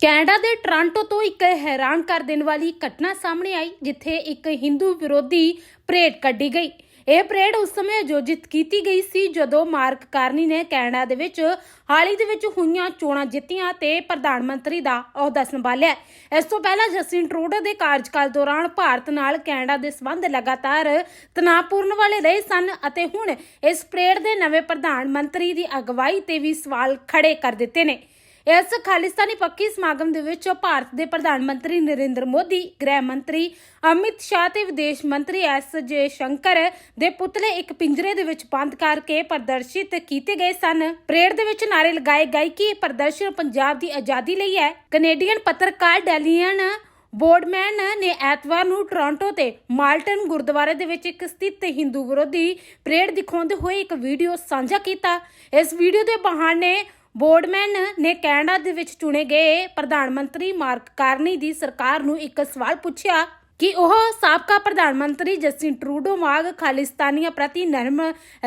Canada ਦੇ Toronto ਤੋਂ ਇੱਕ ਹੈਰਾਨ ਕਰ ਦੇਣ ਵਾਲੀ ਘਟਨਾ ਸਾਹਮਣੇ ਆਈ, ਜਿੱਥੇ ਇੱਕ ਹਿੰਦੂ ਵਿਰੋਧੀ ਪਰੇਡ ਕੱਢੀ ਗਈ। ਇਹ ਪਰੇਡ ਉਸ ਸਮੇਂ ਆਯੋਜਿਤ ਕੀਤੀ ਗਈ ਸੀ ਜਦੋਂ ਮਾਰਕ ਕਾਰਨੀ ਨੇ ਕੈਨੇਡਾ ਦੇ ਵਿੱਚ ਹਾਲ ਹੀ ਦੇ ਵਿੱਚ ਹੋਈਆਂ ਚੋਣਾਂ ਜਿੱਤੀਆਂ ਤੇ ਪ੍ਰਧਾਨ ਮੰਤਰੀ ਦਾ ਅਹੁਦਾ ਸੰਭਾਲਿਆ। ਇਸ ਤੋਂ ਪਹਿਲਾਂ ਜਸਟਿਨ ਟਰੂਡੋ ਦੇ ਕਾਰਜਕਾਲ ਦੌਰਾਨ ਭਾਰਤ ਨਾਲ ਕੈਨੇਡਾ ਦੇ ਸਬੰਧ ਲਗਾਤਾਰ ਤਣਾਅਪੂਰਨ ਵਾਲੇ ਰਹੇ ਸਨ ਅਤੇ ਹੁਣ ਇਸ ਪਰੇਡ ਦੇ ਨਵੇਂ ਪ੍ਰਧਾਨ ਮੰਤਰੀ ਦੀ ਅਗਵਾਈ ਤੇ ਵੀ ਸਵਾਲ ਖੜੇ ਕਰ ਦਿੱਤੇ ਨੇ। ਇਸ ਖਾਲਿਸਤਾਨੀ ਪੱਖੀ ਸਮਾਗਮ ਦੇ ਵਿੱਚ ਭਾਰਤ ਦੇ ਪ੍ਰਧਾਨ ਮੰਤਰੀ ਨਰਿੰਦਰ ਮੋਦੀ, ਗ੍ਰਹਿ ਮੰਤਰੀ ਅਮਿਤ ਸ਼ਾਹ ਤੇ ਵਿਦੇਸ਼ ਮੰਤਰੀ ਐਸ ਜੇ ਸ਼ੰਕਰ ਦੇ ਪੁਤਲੇ ਇੱਕ ਪਿੰਜਰੇ ਦੇ ਵਿੱਚ ਬੰਦ ਕਰਕੇ ਪ੍ਰਦਰਸ਼ਿਤ ਕੀਤੇ ਗਏ ਸਨ। ਪਰੇਡ ਦੇ ਵਿੱਚ ਨਾਰੇ ਲਗਾਏ ਗਏ ਕਿ ਇਹ ਪ੍ਰਦਰਸ਼ਨ ਪੰਜਾਬ ਦੀ ਆਜ਼ਾਦੀ ਲਈ ਹੈ। ਕੈਨੇਡੀਅਨ ਪੱਤਰਕਾਰ ਡੈਲੀਅਨ ਬੋਰਡਮੈਨ ਨੇ ਐਤਵਾਰ ਨੂੰ ਟੋਰਾਂਟੋ ਤੇ ਮਾਲਟਨ ਗੁਰਦੁਆਰੇ ਦੇ ਵਿੱਚ ਇੱਕ ਸਥਿਤ ਹਿੰਦੂ ਵਿਰੋਧੀ ਪਰੇਡ ਦਿਖਾਉਂਦੇ ਹੋਏ ਇੱਕ ਵੀਡੀਓ ਸਾਂਝਾ ਕੀਤਾ। ਇਸ ਵੀਡੀਓ ਦੇ ਬਹਾਨੇ ਬੋਰਡਮੈਨ ਨੇ ਕੈਨੇਡਾ ਦੇ ਵਿੱਚ ਚੁਣੇ ਗਏ ਪ੍ਰਧਾਨ ਮੰਤਰੀ ਮਾਰਕ ਕਾਰਨੀ ਦੀ ਸਰਕਾਰ ਨੂੰ ਇੱਕ ਸਵਾਲ ਪੁੱਛਿਆ ਕਿ ਉਹ ਸਾਬਕਾ ਪ੍ਰਧਾਨ ਮੰਤਰੀ ਜਸਟਿਨ ਟਰੂਡੋ ਵਾਂਗ ਖਾਲਿਸਤਾਨੀਆਂ ਪ੍ਰਤੀ ਨਰਮ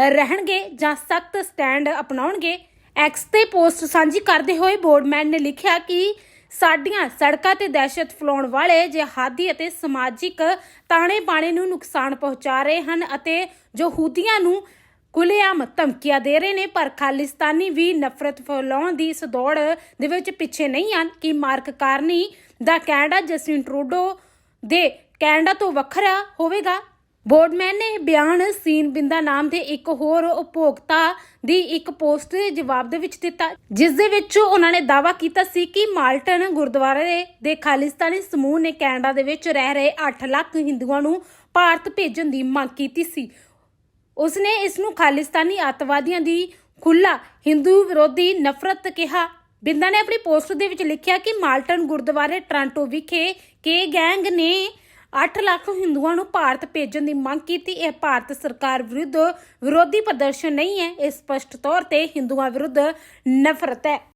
ਰਹਿਣਗੇ ਜਾਂ ਸਖਤ ਸਟੈਂਡ ਅਪਣਾਉਣਗੇ? ਐਕਸ ਤੇ ਪੋਸਟ ਸਾਂਝੀ ਕਰਦੇ ਹੋਏ ਬੋਰਡਮੈਨ ਨੇ ਲਿਖਿਆ ਕਿ ਸਾਡੀਆਂ ਸੜਕਾਂ ਤੇ ਦਹਿਸ਼ਤ ਫੈਲਾਉਣ ਵਾਲੇ ਜਿਹਾਦੀ ਅਤੇ ਸਮਾਜਿਕ ਤਾਣੇ ਬਾਣੇ ਨੂੰ ਨੁਕਸਾਨ ਪਹੁੰਚਾ ਰਹੇ ਹਨ ਅਤੇ ਜੋ ਹੂਤੀਆਂ ਨੂੰ ਖੁੱਲ੍ਹੇਆਮ ਧਮਕੀਆਂ ਦੇ ਰਹੇ ਨੇ, ਪਰ ਖਾਲਿਸਤਾਨੀ ਵੀ ਨਫ਼ਰਤ ਫੈਲਾਉਣ ਦੀ ਇਸ ਦੌੜ ਦੇ ਵਿੱਚ ਪਿੱਛੇ ਨਹੀਂ ਹਨ। ਕਿ ਮਾਰਕ ਕਾਰਨੀ ਦਾ ਕੈਨੇਡਾ ਜਸਟਿਨ ਟਰੂਡੋ ਦੇ ਕੈਨੇਡਾ ਤੋਂ ਵੱਖਰਾ ਹੋਵੇਗਾ? ਬੋਰਡਮੈਨ ਨੇ ਬਿਆਨ ਸੀਨ ਬਿੰਦਾ ਨਾਮ ਦੇ ਇੱਕ ਹੋਰ ਉਪਭੋਗਤਾ ਦੀ ਇੱਕ ਪੋਸਟ ਦੇ ਜਵਾਬ ਦੇ ਵਿੱਚ ਦਿੱਤਾ। ਜਿਸ ਦੇ ਵਿੱਚ ਉਹਨਾਂ ਨੇ ਦਾਅਵਾ ਕੀਤਾ ਸੀ ਕਿ ਮਾਲਟਨ ਗੁਰਦੁਆਰੇ ਦੇ ਖਾਲਿਸਤਾਨੀ ਸਮੂਹ ਨੇ ਕੈਨੇਡਾ ਦੇ ਵਿੱਚ ਰਹਿ ਰਹੇ 8 ਲੱਖ ਹਿੰਦੂਆਂ ਨੂੰ ਭਾਰਤ ਭੇਜਣ ਦੀ ਮੰਗ ਕੀਤੀ ਸੀ। ਉਸਨੇ ਇਸ ਨੂੰ ਖਾਲਿਸਤਾਨੀ ਅੱਤਵਾਦੀਆਂ ਦੀ ਖੁੱਲਾ ਹਿੰਦੂ ਵਿਰੋਧੀ ਨਫ਼ਰਤ ਕਿਹਾ। ਬਿੰਦਾ ਨੇ ਆਪਣੀ ਪੋਸਟ ਦੇ ਵਿੱਚ ਲਿਖਿਆ ਕਿ ਮਾਲਟਨ ਗੁਰਦੁਆਰੇ ਟ੍ਰਾਂਟੋ ਵਿਖੇ ਕੇ ਗੈਂਗ ਨੇ 8 ਲੱਖ ਹਿੰਦੂਆਂ ਨੂੰ ਭਾਰਤ ਭੇਜਣ ਦੀ ਮੰਗ ਕੀਤੀ। ਇਹ ਭਾਰਤ ਸਰਕਾਰ ਵਿਰੁੱਧ ਵਿਰੋਧੀ ਪ੍ਰਦਰਸ਼ਨ ਨਹੀਂ ਹੈ। ਇਹ ਸਪਸ਼ਟ ਤੌਰ ਤੇ ਹਿੰਦੂਆਂ ਵਿਰੁੱਧ ਨਫ਼ਰਤ ਹੈ।